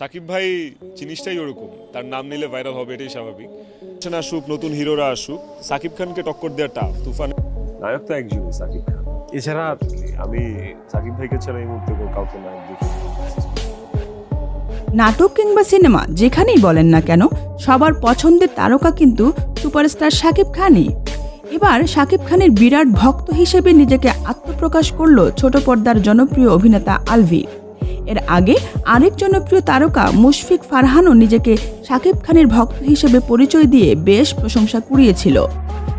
সাকিব ভাই জিনিসটাই ওরকম। তার নাম নিলে ভাইরাল হবে এটাই স্বাভাবিক। না আসুক নতুন হিরোরা আসুক সাকিব খানকে টক্কর দেওয়া টাফ তুফান নায়ক তো একজনই সাকিব খান। এছাড়া আমি সাকিব ভাইকে ছাড়া এই মুহূর্তে কাউকে নায়ক দেখি নাটক কিংবা সিনেমা যেখানেই বলেন না কেন সবার পছন্দের তারকা কিন্তু সুপারস্টার শাকিব খানই। এবার শাকিব খানের বিরাট ভক্ত হিসেবে নিজেকে আত্মপ্রকাশ করল ছোট পর্দার জনপ্রিয় অভিনেতা আলভি। এর আগে আরেক জনপ্রিয় তারকা মুশফিক ফারহানও নিজেকে শাকিব খানের ভক্ত হিসেবে পরিচয় দিয়ে বেশ প্রশংসা কুড়িয়েছিল।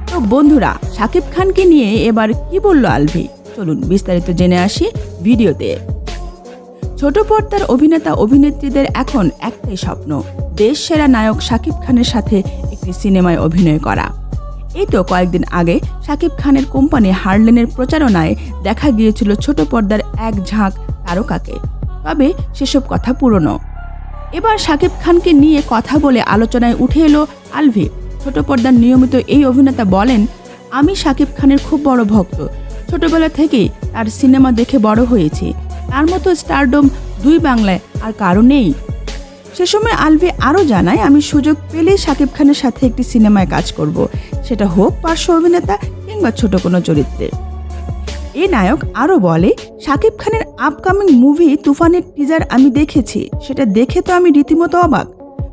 তো বন্ধুরা, শাকিব খানকে নিয়ে এবার কি বলল আলভি? চলুন বিস্তারিত জেনে আসি ভিডিওতে। ছোট পর্দার অভিনেতা অভিনেত্রীদের এখন একটাই স্বপ্ন দেশ সেরা নায়ক শাকিব খানের সাথে একটি সিনেমায় অভিনয় করা। এই তো কয়েকদিন আগে শাকিব খানের কোম্পানি হার্লেনের প্রচারণায় দেখা গিয়েছিল ছোট পর্দার এক ঝাঁক তারকাকে। তবে সেসব কথা পুরনো। এবার শাকিব খানকে নিয়ে কথা বলে আলোচনায় উঠে এলো আলভি। ছোট পর্দার নিয়মিত এই অভিনেতা বলেন, আমি শাকিব খানের খুব বড় ভক্ত। ছোটবেলা থেকেই তার সিনেমা দেখে বড় হয়েছি। তার মতো স্টারডম দুই বাংলায় আর কারও নেই। সে সময় আলভি আরও জানায়, আমি সুযোগ পেলেই শাকিব খানের সাথে একটি সিনেমায় কাজ করব। সেটা হোক পার্শ্ব অভিনেতা কিংবা ছোট কোনো চরিত্রে। এ নায়ক আরও বলে, শাকিব খানের আপকামিং মুভি তুফানের টিজার আমি দেখেছি। সেটা দেখে তো আমি রীতিমতো অবাক।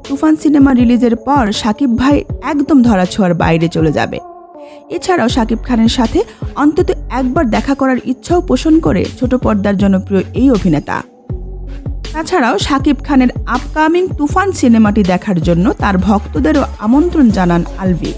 তুফান সিনেমা রিলিজের পর শাকিব ভাই একদম ধরাছোঁয়ার বাইরে চলে যাবে। এছাড়াও শাকিব খানের সাথে অন্তত একবার দেখা করার ইচ্ছাও পোষণ করে ছোট পর্দার জনপ্রিয় এই অভিনেতা। তাছাড়াও শাকিব খানের আপকামিং তুফান সিনেমাটি দেখার জন্য তার ভক্তদেরও আমন্ত্রণ জানান আলভি।